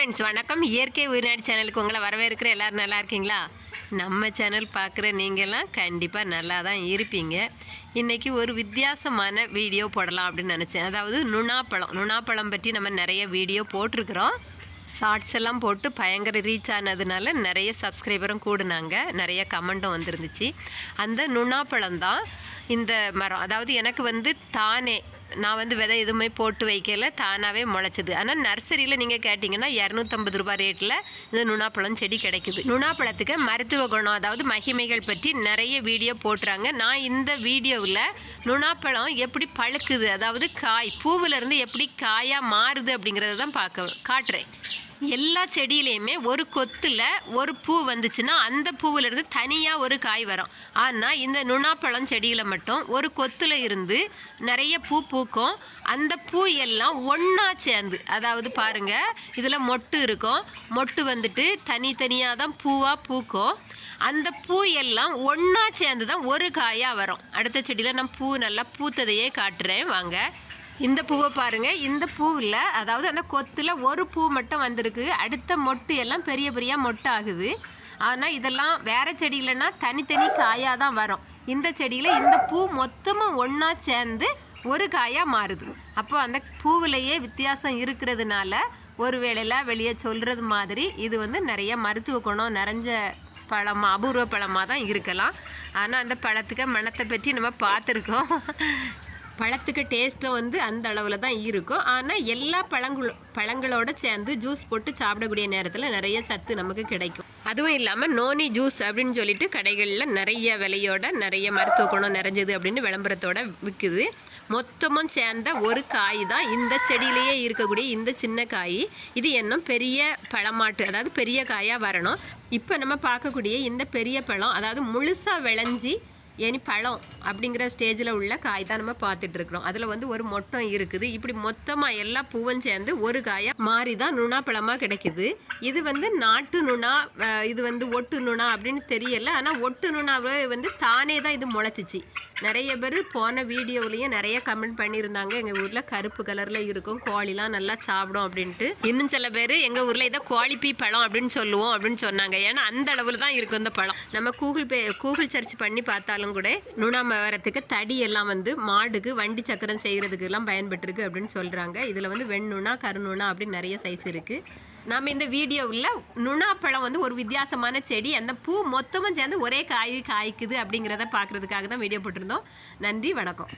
Friends வணக்கம். இயற்கை உயிர்நாடு சேனலுக்கு உங்களை வரவேற்கிற எல்லோரும் நல்லா இருக்கீங்களா? நம்ம சேனல் பார்க்குற நீங்கள்லாம் கண்டிப்பாக நல்லா தான் இருப்பீங்க. இன்றைக்கி ஒரு வித்தியாசமான வீடியோ போடலாம் அப்படின்னு நினச்சேன். அதாவது நுணாப்பழம். நுணாப்பழம் பற்றி நம்ம நிறைய வீடியோ போட்டிருக்கிறோம். ஷார்ட்ஸ் எல்லாம் போட்டு பயங்கர ரீச் ஆனதுனால நிறைய சப்ஸ்கிரைபரும் கூடுனாங்க. நிறைய கமெண்ட்டும் வந்துருந்துச்சு. அந்த நுணாப்பழம் தான் இந்த மரம். அதாவது எனக்கு வந்து தானே நான் வந்து விதை எதுவுமே போட்டு வைக்கல தானாகவே முளைச்சது. ஆனால் நர்சரியில் நீங்கள் கேட்டிங்கன்னா இரநூத்தம்பது ரூபாய் ரேட்டில் இந்த நுணாப்பழம் செடி கிடைக்குது. நுணாப்பழத்துக்கு மருத்துவ குணம் அதாவது மகிமைகள் பற்றி நிறைய வீடியோ போட்டுறாங்க. நான் இந்த வீடியோவில் நுணாப்பழம் எப்படி பழுக்குது அதாவது காய் பூவிலேருந்து எப்படி காயாக மாறுது அப்படிங்கிறத தான் பார்க்க காட்டுறேன். எல்லா செடியிலையுமே ஒரு கொத்தில் ஒரு பூ வந்துச்சுன்னா அந்த பூவிலிருந்து தனியாக ஒரு காய் வரும். ஆனால் இந்த நுணாப்பழம் செடியில் மட்டும் ஒரு கொத்தில் இருந்து நிறைய பூ பூக்கும். அந்த பூ எல்லாம் ஒன்றா சேர்ந்து அதாவது பாருங்க இதில் மொட்டு இருக்கும். மொட்டு வந்துட்டு தனித்தனியாக தான் பூவாக பூக்கும். அந்த பூ எல்லாம் ஒன்றா சேர்ந்து தான் ஒரு காயாக வரும். அடுத்த செடியில் நான் பூ நல்லா பூத்ததையே காட்டுறேன். வாங்க. இந்த பூவை பாருங்கள் இந்த பூவில் அதாவது அந்த கொத்தில் ஒரு பூ மட்டும் வந்திருக்கு. அடுத்த மொட்டு எல்லாம் பெரிய பெரிய மொட்டு ஆகுது ஆனால் இதெல்லாம் வேறு செடியிலனா தனித்தனி காயாக தான் வரும். இந்த செடியில் இந்த பூ மொத்தமாக ஒன்றா சேர்ந்து ஒரு காயாக மாறுது. அப்போ அந்த பூவிலையே வித்தியாசம் இருக்கிறதுனால ஒரு வேளையில் வெளியே சொல்கிறது மாதிரி இது வந்து நிறைய மருத்துவ குணம் நிறைஞ்ச பழமாக அபூர்வ பழமாக தான் இருக்கலாம். ஆனால் அந்த பழத்துக்கு மனத்தை பற்றி நம்ம பார்த்துருக்கோம். பழத்துக்கு டேஸ்ட்டும் வந்து அந்த அளவில் தான் இருக்கும். ஆனால் எல்லா பழங்கள் பழங்களோட சேர்ந்து ஜூஸ் போட்டு சாப்பிடக்கூடிய நேரத்தில் நிறைய சத்து நமக்கு கிடைக்கும். அதுவும் இல்லாமல் நோனி ஜூஸ் அப்படின்னு சொல்லிட்டு கடைகளில் நிறைய விலையோட நிறைய மருத்துவ குணம் நிறைஞ்சது அப்படின்னு விளம்பரத்தோட விற்குது மொத்தமும் சேர்ந்த ஒரு காய் தான் இந்த செடியிலேயே இருக்கக்கூடிய இந்த சின்ன காய். இது இன்னும் பெரிய பழமாட்டு அதாவது பெரிய காயாக வரணும். இப்போ நம்ம பார்க்கக்கூடிய இந்த பெரிய பழம் அதாவது முழுசாக விளைஞ்சி இனி பழம் அப்படிங்கிற ஸ்டேஜில் உள்ள காய் தான் நம்ம பார்த்துட்ருக்குறோம் அதில் வந்து ஒரு மொட்டம் இருக்குது. இப்படி மொத்தமாக எல்லா பூவும் சேர்ந்து ஒரு காயாக மாறி தான் நுணா பழமாக கிடைக்குது. இது வந்து நாட்டு நுணா இது வந்து ஒட்டு நுணா அப்படின்னு தெரியல. ஆனால் ஒட்டு நுணாவே வந்து தானே தான் இது முளைச்சிச்சு. நிறைய பேர் போன வீடியோவிலையும் நிறைய கமெண்ட் பண்ணியிருந்தாங்க. எங்கள் ஊரில் கருப்பு கலரில் இருக்கும் கோழிலாம் நல்லா சாப்பிடும் அப்படின்ட்டு. இன்னும் சில பேர் எங்கள் ஊரில் இதை கோழிப்பீ பழம் அப்படின்னு சொல்லுவோம் அப்படின்னு சொன்னாங்க. ஏன்னா அந்த அளவில் தான் இருக்கும் இந்த பழம். நம்ம கூகுள் பே கூகுள் சர்ச் பண்ணி பார்த்தாலும் கூட நுணாம வரத்துக்கு தடி எல்லாம் வந்து மாடுக்கு வண்டி சக்கரம் செய்கிறதுக்கு எல்லாம் பயன்பட்டுருக்கு அப்படின்னு சொல்கிறாங்க இதில் வந்து வெண்ணுணா கருநுணா அப்படின்னு நிறைய சைஸ் இருக்குது நம்ம இந்த வீடியோவில் நுணாப்பழம் வந்து ஒரு வித்தியாசமான செடி அந்த பூ மொத்தமும் சேர்ந்து ஒரே காய் காய்க்குது அப்படிங்கிறத பார்க்குறதுக்காக தான் வீடியோ போட்டிருந்தோம். நன்றி வணக்கம்.